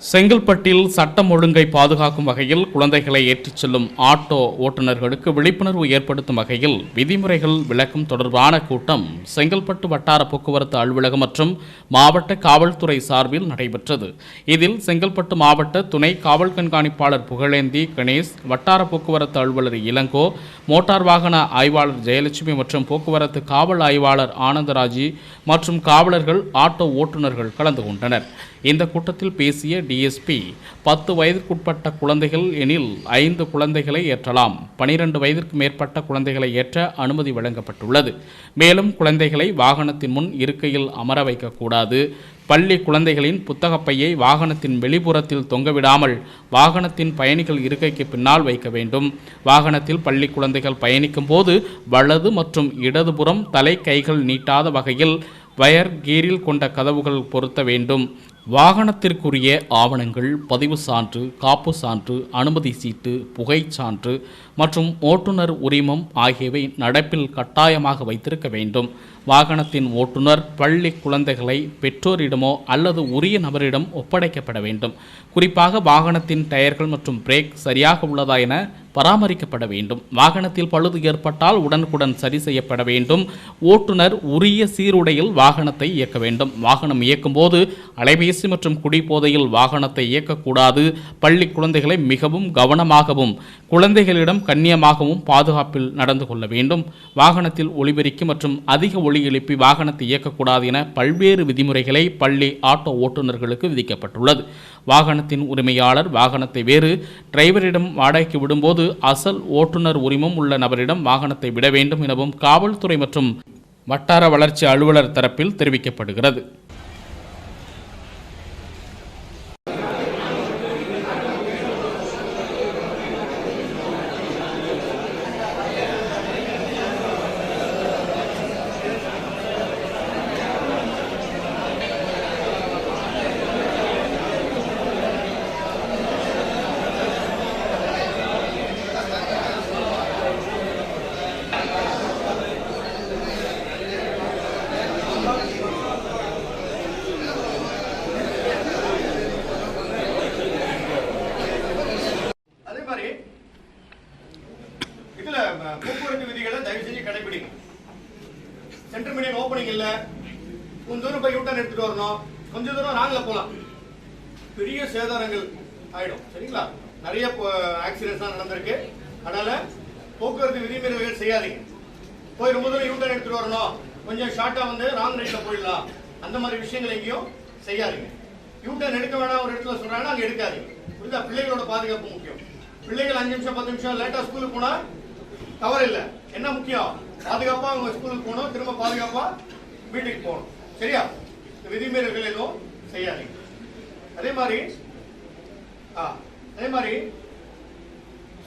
செங்கல்பட்டில் சட்டம் ஒழுங்கை பாதுகாக்கும் வகையில் குழந்தைகளை ஏற்றிச் செல்லும் ஆட்டோ ஓட்டுநர்களுக்கு விழிப்புணர்வு ஏற்படுத்தும் வகையில் விதிமுறைகள் விளக்கும் தொடர்பான கூட்டம் செங்கல்பட்டு வட்டார போக்குவரத்து அலுவலகம் மற்றும் மாவட்ட காவல்துறை சார்பில் நடைபெற்றது. இதில் செங்கல்பட்டு மாவட்ட துணை காவல் கண்காணிப்பாளர் புகழேந்தி கணேஷ் வட்டார போக்குவரத்து அலுவலர் இளங்கோ மோட்டார் வாகன ஆய்வாளர் ஜெயலட்சுமி மற்றும் போக்குவரத்து காவல் ஆய்வாளர் ஆனந்தராஜி மற்றும் காவலர்கள் ஆட்டோ ஓட்டுநர்கள் கலந்து கொண்டனர். இந்த கூட்டத்தில் பேசிய டிஎஸ்பி பத்து வயதிற்குட்பட்ட குழந்தைகள் எனில் ஐந்து குழந்தைகளை ஏற்றலாம். பனிரெண்டு வயதிற்கு மேற்பட்ட குழந்தைகளை ஏற்ற அனுமதி வழங்கப்பட்டுள்ளது. மேலும் குழந்தைகளை வாகனத்தின் முன் இருக்கையில் அமர வைக்கக்கூடாது. பள்ளி குழந்தைகளின் புத்தகப்பையை வாகனத்தின் வெளிப்புறத்தில் தொங்கவிடாமல் வாகனத்தின் பயணிகள் இருக்கைக்கு பின்னால் வைக்க வேண்டும். வாகனத்தில் பள்ளி குழந்தைகள் பயணிக்கும் போது வலது மற்றும் இடதுபுறம் தலை கைகள் நீட்டாத வகையில் வயர் கீரில் கொண்ட கதவுகள் பொருத்த வேண்டும். வாகனத்திற்குரிய ஆவணங்கள் பதிவு சான்று காப்பு சான்று அனுமதி சீட்டு புகைச் சான்று மற்றும் ஓட்டுநர் உரிமம் ஆகியவை நடப்பில் கட்டாயமாக வைத்திருக்க வேண்டும். வாகனத்தின் ஓட்டுநர் பள்ளி குழந்தைகளை பெற்றோரிடமோ அல்லது உரிய நபரிடம் ஒப்படைக்கப்பட வேண்டும். குறிப்பாக வாகனத்தின் டயர்கள் மற்றும் பிரேக் சரியாக உள்ளதா என பராமரிக்கப்பட வேண்டும். வாகனத்தில் பழுது ஏற்பட்டால் உடனுக்குடன் சரி செய்யப்பட வேண்டும். ஓட்டுநர் உரிய சீருடையில் வாகனத்தை இயக்க வேண்டும். வாகனம் இயக்கும்போது அலைபேசி மற்றும் குடிபோதையில் வாகனத்தை இயக்கக்கூடாது. பள்ளி குழந்தைகளை மிகவும் கவனமாகவும் குழந்தைகளிடம் கண்ணியமாகவும் பாதுகாப்பில் நடந்து கொள்ள வேண்டும். வாகனத்தில் ஒளிபெருக்கி மற்றும் அதிக ஒளி எழுப்பி வாகனத்தை இயக்கக்கூடாது என பல்வேறு விதிமுறைகளை பள்ளி ஆட்டோ ஓட்டுநர்களுக்கு விதிக்கப்பட்டுள்ளது. வாகனத்தின் உரிமையாளர் வாகனத்தை வேறு டிரைவரிடம் வாடகைக்கு விடும்போது அசல் ஓட்டுநர் உரிமம் உள்ள நபரிடம் வாகனத்தை விட வேண்டும் எனவும் காவல்துறை மற்றும் வட்டார வளர்ச்சி அலுவலர் தரப்பில் தெரிவிக்கப்படுகிறது அதே மாதிரி இதுல அஹ், போக்குவரத்து விதிகளை தயவு செஞ்சு கடைபிடிங்க சென்டர் ஓப்பனிங் இல்ல? கொஞ்ச தூரம் போய் யூட்டன் எடுத்துட்டு வரணும். கொஞ்ச தூரம் நாங்கள போகலாம் பெரிய சேதாரங்கள் ஆயிடும். சரிங்களா? நிறைய ஆக்சிடென்ட்ஸ் தான் நடந்திருக்கு. அதனால போக்குவரத்து விதிமீறல்கள் செய்யாதீங்க. போய் ரொம்ப தூரம் யூட்டன் எடுத்துட்டு வரணும். கொஞ்சம் ஷார்ட்டா வந்து ராங் ரைட்ல போயிடலாம். அந்த மாதிரி விஷயங்கள் எங்கேயும் செய்யாதீங்க. யூட்டன் எடுக்க வேணாம் ஒரு இடத்துல சொல்கிறாங்கன்னா அங்க எடுக்காதீங்க. புரியுதா? பிள்ளைகளோட பாதுகாப்பு முக்கியம். பிள்ளைகள் அஞ்சு நிமிஷம் பத்து நிமிஷம் லேட்டா ஸ்கூலுக்கு போனா தவறு இல்லை என்ன முக்கியம்? பாதுகாப்பா அவங்க ஸ்கூலுக்கு போகணும் திரும்ப பாதுகாப்பா வீட்டுக்கு போகணும். சரியா? விதிமீறல்கள் எதுவும் செய்யாதீங்க. அதே மாதிரி ஆ அதே மாதிரி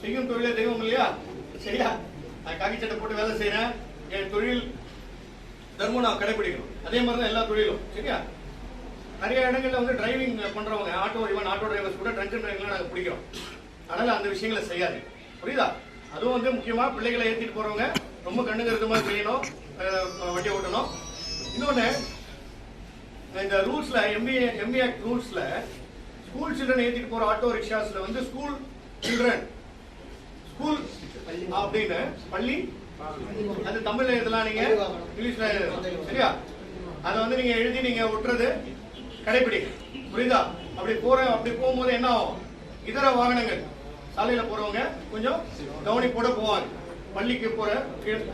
செய்யும் தொழிலே தெய்வம் இல்லையா? சரியா? நான் காக்கி சட்டை போட்டு வேலை செய்யறேன் என் தொழில் தர்மம் நான் கடைபிடிக்கணும். அதே மாதிரி தான் எல்லா தொழிலும். சரியா? நிறைய இடங்களில் வந்து டிரைவிங் பண்றவங்க ஆட்டோ இவன் ஆட்டோ டிரைவர்ஸ் கூட ட்ரங்க் டிரைவிங்லாம் நாங்கள் பிடிக்கிறோம். அதனால அந்த விஷயங்களை செய்யாது புரியுதா? அதுவும் வந்து முக்கியமாக பிள்ளைகளை ஏற்றிட்டு போகிறவங்க ரொம்ப கண்ணு மாதிரி செய்யணும் வண்டியை ஓட்டணும். இன்னொன்று இந்த ரூல்ஸில் MBA MP act school children ஏற்றிட்டு போகிற ஆட்டோ ரிக்ஷாஸில் வந்து ஸ்கூல் சில்ட்ரன் ஸ்கூல் அப்படின்னு பள்ளி அது தமிழ்ல எழுதலாம் நீங்க இங்கிலீஷ்ல சரியா? அதை வந்து நீங்க எழுதி நீங்க விட்டுறது கடைபிடிங்க புரியுதா? அப்படி போற அப்படி போகும்போது என்ன ஆகும்? இதர வாகனங்கள். சாலையில போறவங்க கொஞ்சம் கவனிப்போட போவாங்க. பள்ளிக்கு போற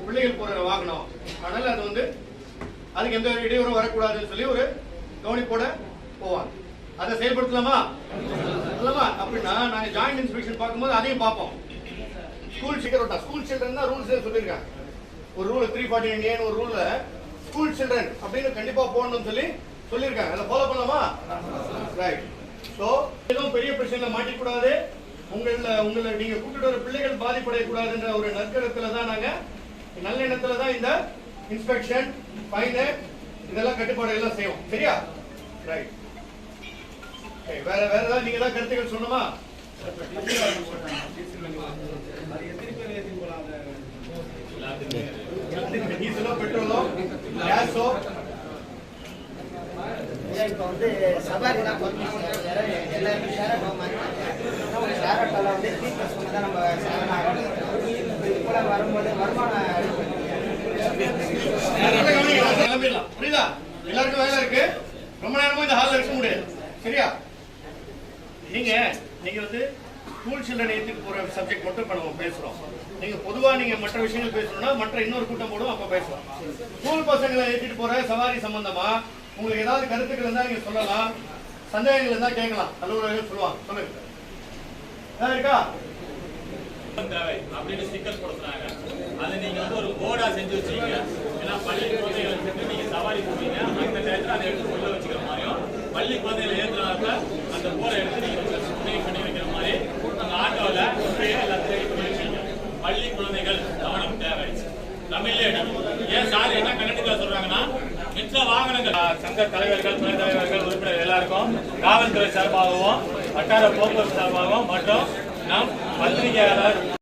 பிள்ளைகள் போற வாகனம். அதனால அது வந்து அதுக்கு எந்த இடையூறும் வரக்கூடாதுன்னு சொல்லி ஒரு கவனிப்போட போவாங்க. அதை செயல்படுத்தலாமா? இல்லமா அப்படின்னா நாங்க ஜாயிண்ட் இன்ஸ்பெக்ஷன் பார்க்கும்போது அதையும் பார்ப்போம். ஸ்கூல் சில்ட்ரன் ஸ்கூல் சில்ட்ரன் தான் ரூல்ஸ் சொல்லியிருக்காங்க. ஒரு ரூல் த்ரீ ஃபார்ட்டி நைன் ஏன்னு ஒரு ரூல்ல ஸ்கூல் சில்ட்ரன் அப்படின்னு கண்டிப்பா போகணும்னு சொல்லி சொல்லியிருக்காங்க. அதை ஃபாலோ பண்ணலாமா? ரைட் ஸோ எதுவும் பெரிய பிரச்சனை மாட்டிக்கூடாது. உங்கள உங்களை நீங்க கூட்டிட்டு வர பிள்ளைகள் பாதிப்படையக்கூடாதுன்ற ஒரு நற்கரத்துல தான் நாங்க நல்ல எண்ணத்துல தான் இந்த இன்ஸ்பெக்ஷன் ஃபைனு இதெல்லாம் கட்டுப்பாடு எல்லாம் செய்வோம். சரியா? ரைட் வேற வேற ஏதாவது நீங்க ஏதாவது கருத்துக்கள் சொன்னோமா டீசலோ பெட்ரோலோ கேஸோ இப்போ வந்து சவாரி தான் வேற எல்லாருமே ஷேர் ஆட்டோ மாறிட்டாங்க ஷேர் ஆட்டோவில் வந்து த்ரீ ப்ளஸ் ஒன்று தான் நம்ம ஷேர் ஆகணும். இது போல வரும்போது வருமானம் கிளம்பிடலாம். புரியுதா? எல்லாருக்கும் வேலை இருக்கு. ரொம்ப நேரமா இந்த ஹாலில் இருக்க முடியாது. சரியா? நீங்க நீங்க வந்து ஸ்கூல் சில்ட்ரன் போற சப்ஜெக்ட் மட்டும் இப்ப நம்ம பேசுறோம். நீங்க பொதுவா நீங்க மற்ற விஷயங்கள் பேசணும்னா மற்ற இன்னொரு கூட்டம் போடும் அப்ப பேசலாம். ஸ்கூல் பசங்களை ஏற்றிட்டு போற சவாரி சம்பந்தமா உங்களுக்கு ஏதாவது கருத்துக்கள் இருந்தால் நீங்க சொல்லலாம். சந்தேகங்கள் இருந்தா கேட்கலாம். அலுவலர்கள் சொல்லுவாங்க. சொல்லுங்க. ஏதாவது இருக்கா? தேவை அப்படின்னு ஸ்டிக்கர் கொடுக்குறாங்க. அதை நீங்க வந்து ஒரு போர்டா செஞ்சு வச்சுக்கீங்க ஏன்னா பள்ளி குழந்தைகளுக்கு வந்து நீங்க சவாரி போவீங்க அந்த நேரத்தில் அதை எடுத்து உள்ள வச்சுக்கிற மாதிரியும் பள்ளி குழந்தைகளை ஏற்றுனாக்க அந்த போரை எடுத்து நீங்க சேவ் பண்ணி வைக்கிற மாதிரி அந்த ஆட்டோவில் இப்படியே எல்லாத்தையும் பண்ணி வச்சுக்கீங்க பள்ளி குழந்தைகள் கவனம் தேவை. தமிழ்லே ஏன் சார் என்ன கண்டிப்பா சொல்றாங்கன்னா மிச்ச வாகனங்கள் சங்க தலைவர்கள் துணைத் தலைவர்கள் உறுப்பினர் எல்லாருக்கும் காவல்துறை சார்பாகவும் வட்டார போக்குவரத்து சார்பாகவும் மற்றும் நம் பத்திரிகையாளர்